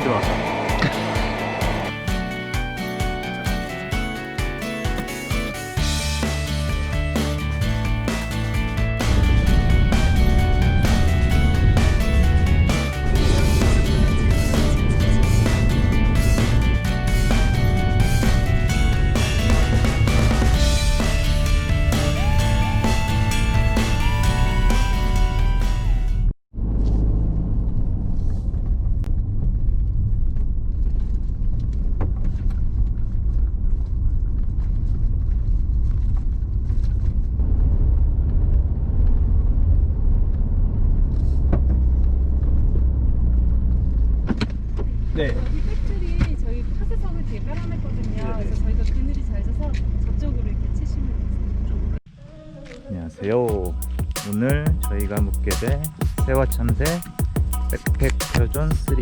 모 될 세화참새 백팩 표준 3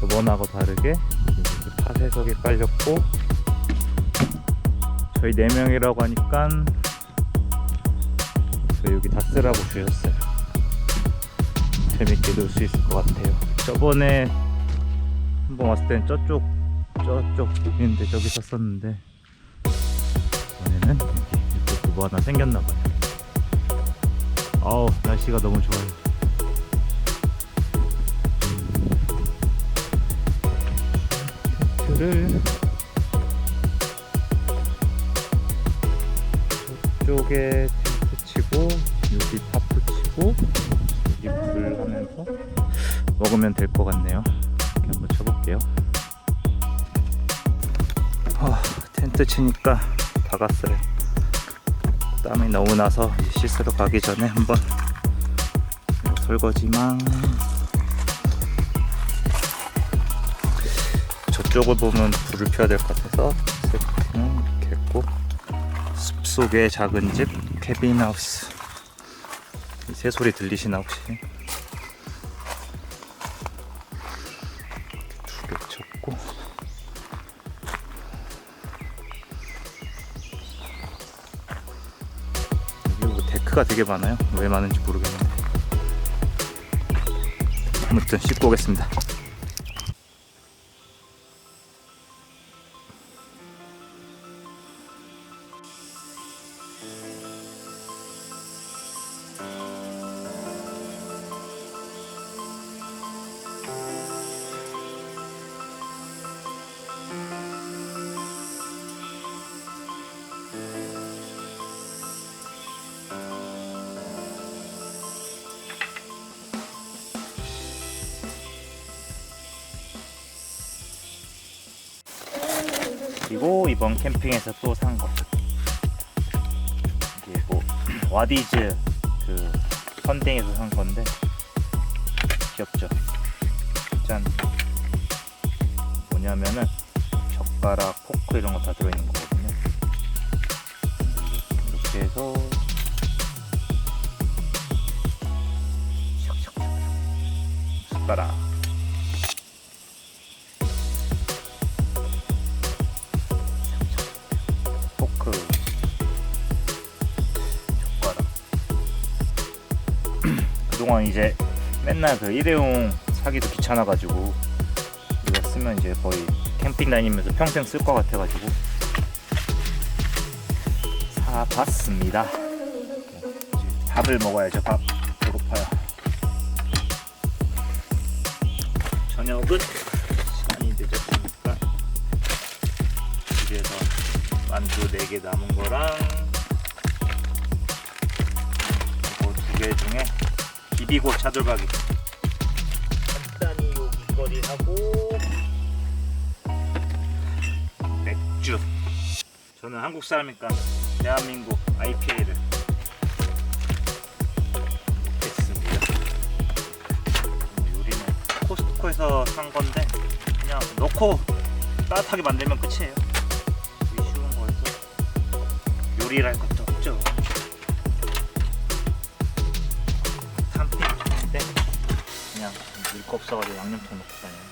저번하고 다르게 파쇄석이 깔렸고 저희 4명이라고 하니까 저 여기 다 쓰라고 주셨어요. 재밌게 놀 수 있을 것 같아요. 저번에 한번 왔을 땐 저쪽 저쪽 있는데 저기 섰었는데 이번에는 여기 이쪽도 뭐 하나 생겼나봐요. 아우 날씨가 너무 좋아요. 텐트를 저쪽에 텐트 치고 여기 파프 치고 여기 불 하면서 먹으면 될 것 같네요. 이렇게 한번 쳐볼게요. 아, 텐트 치니까 다 갔어요. 땀이 너무 나서 씻으러 가기 전에 한번 설거지만 저쪽을 보면 불을 펴야 될 것 같아서 세팅은 이렇게 했고 숲속의 작은 집 캐빈하우스 이 새소리 들리시나 혹시? 데크가 되게 많아요. 왜 많은지 모르겠는데. 아무튼 씻고 오겠습니다. 그리고 이번 캠핑에서 또 산 거. 이게 뭐 와디즈 그 펀딩에서 산 건데 귀엽죠. 짠. 뭐냐면은 젓가락, 포크 이런 거 다 들어있는 거거든요. 이렇게 해서. 숟가락. 동안 이제 맨날 그 일회용 사기도 귀찮아가지고 이거 쓰면 이제 거의 캠핑 다니면서 평생 쓸 것 같아가지고 사봤습니다. 밥을 먹어야죠 밥. 배고파요. 저녁은 시간이 늦었으니까 집에서 만두 4개 남은 거랑 이거 두 개 중에 비비고 차돌박이. 간단히 요기거리 하고. 맥주. 저는 한국 사람이니까 대한민국 IPA를 먹겠습니다. 요리는 코스트코에서 산 건데 그냥 넣고 따뜻하게 만들면 끝이에요. 쉬운 거여서 요리를 할 것도 없죠. 밀거 없어가지고 양념통 넣고 다녀요.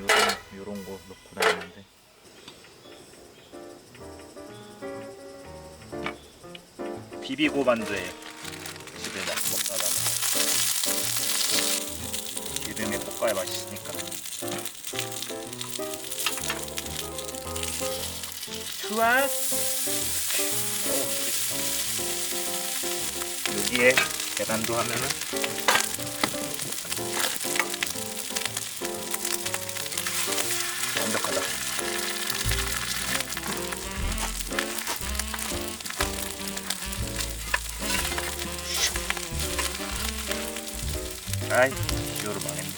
요런 요런 거 넣고 다니는데 비비고 만두에 집에 막 먹다 남은 거. 먹어야 맛있으니까. 투알. 여기에 계란도 하면은 완벽하다. 아이, 기어로 망했네.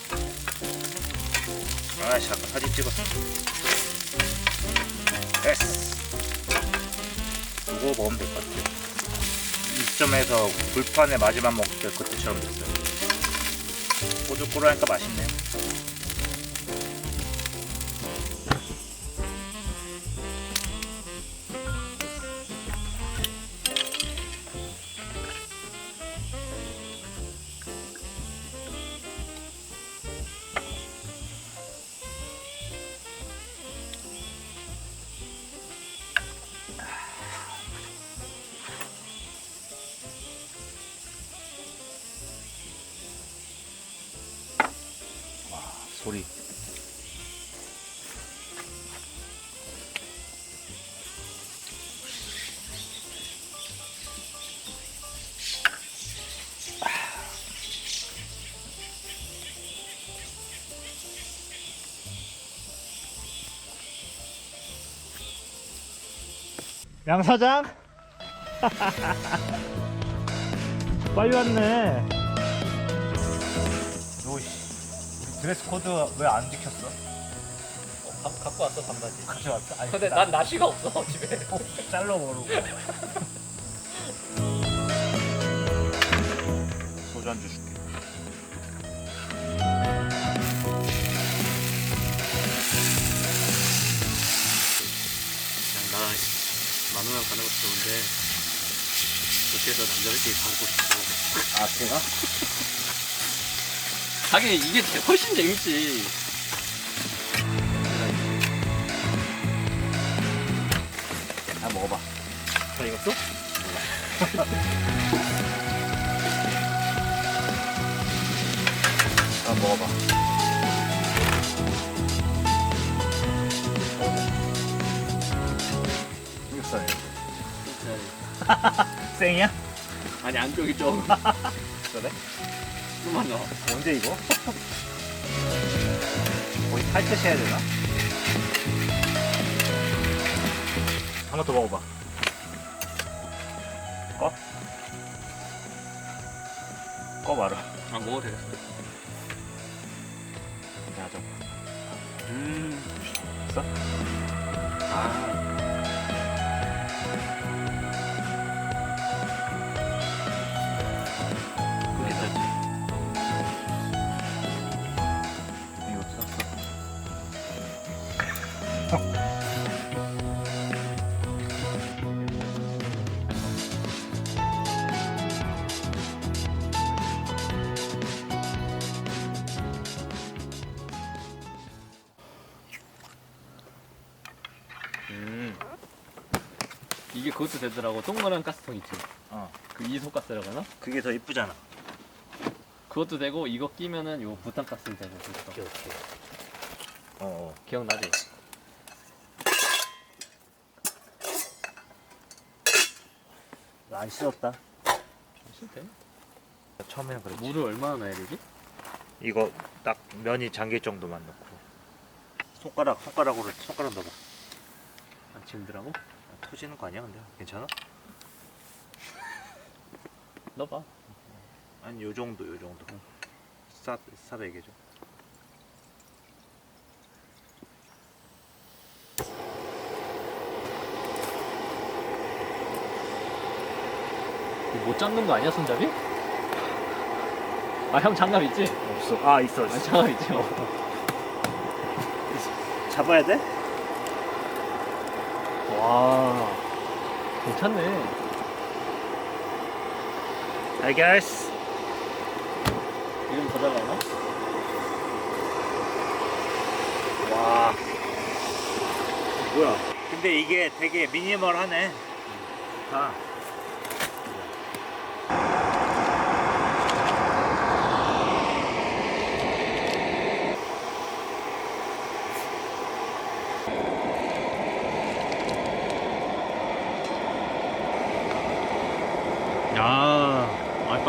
아이씨, 아까 사진 찍었어. 됐어. 이거 먹으면 될 것 같아요. 이 시점에서 불판에 마지막 먹을 때 그때처럼 됐어요. 꼬들꼬들하니까 맛있네 소리. 양 사장? 빨리 왔네. 드레스 코드 왜 안 지켰어? 갖고 왔어 반바지. 가져왔어? 아니, 근데 난 나시가 없어 집에. 잘라 모르고. 소주 한 주 줄게. 나 만원을 가는 것도 좋은데 도시에서 남자들끼리 가고 싶고. 아, 제가? 하긴 이게 제- 훨씬 재밌지. 아, 먹어봐. 다 익었어? 아, 먹어봐. 삼겹살. 생이야? 아니 안쪽이 좀 그래? 좀만 넣어. 언제 이거? 거의 탈듯 해야 되나? 하나 더 먹어봐. 꺼? 꺼 말아. 아 먹어도 되겠어. 야, 좀. 음. 있어? 아. 이게 그것도 되더라고. 동그란 가스통 있지. 어. 그 이소가스라고 하나? 그게 더 이쁘잖아. 그것도 되고 이거 끼면은 요 부탄가스도 되고 그랬어. 오케이, 오케이. 어, 어. 기억나지? 안 씻었다. 진짜? 처음에는 그랬지. 물을 얼마나 넣어야 되지? 이거 딱 면이 잠길 정도만 넣고. 손가락, 손가락으로, 손가락 넣어봐. 안 치는더라고? 터지는 거 아니야, 근데? 괜찮아? 넣어봐. 아니, 요 정도, 요 정도. 쌉, 쌉 얘기해줘. 이거 못 잡는 거 아니야 손잡이? 아 형 장갑 있지? 없어. 아, 있어, 아 있어. 장갑 있지? 어. 잡아야 돼? 와 괜찮네. 알겠어. 이름 더잘 나오나? 와. 뭐야? 근데 이게 되게 미니멀하네. 아.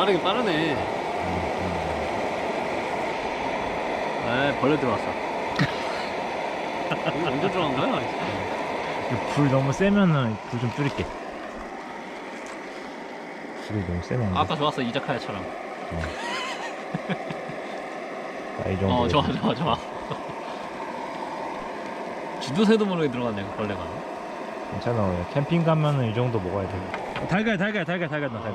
빠르긴 빠르네. 에 벌레 들어왔어. 이거 언제 들어간 거야? 불 너무 세면은 불 좀 줄일게. 불이 너무 세면 아까 좋았어 이자카야처럼. 아, 이 정도. 어 좋아 좋아 좋아. 쥐도새도 모르게 들어갔네 그 벌레가. 괜찮아. 캠핑 가면은 이 정도 먹어야 돼. 달걀, 달걀, 달걀, 달걀 달걀.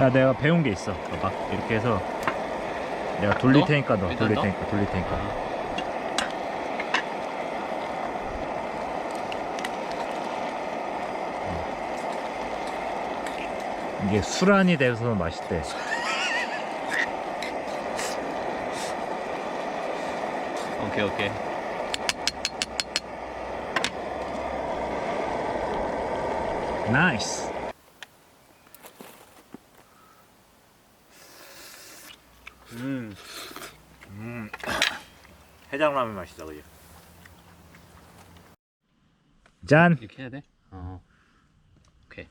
야, 내가 배운 게 있어. 봐봐. 이렇게 해서 내가 돌릴 넣어? 테니까. 일단 돌릴 넣어? 테니까, 돌릴 테니까. 이게 수란이 돼서 맛있대. 오케이 오케이. 나이스. 음. 음. 해장라면 맛이다, 그지? 짠. 이렇게 해야 돼? 어. 오케이.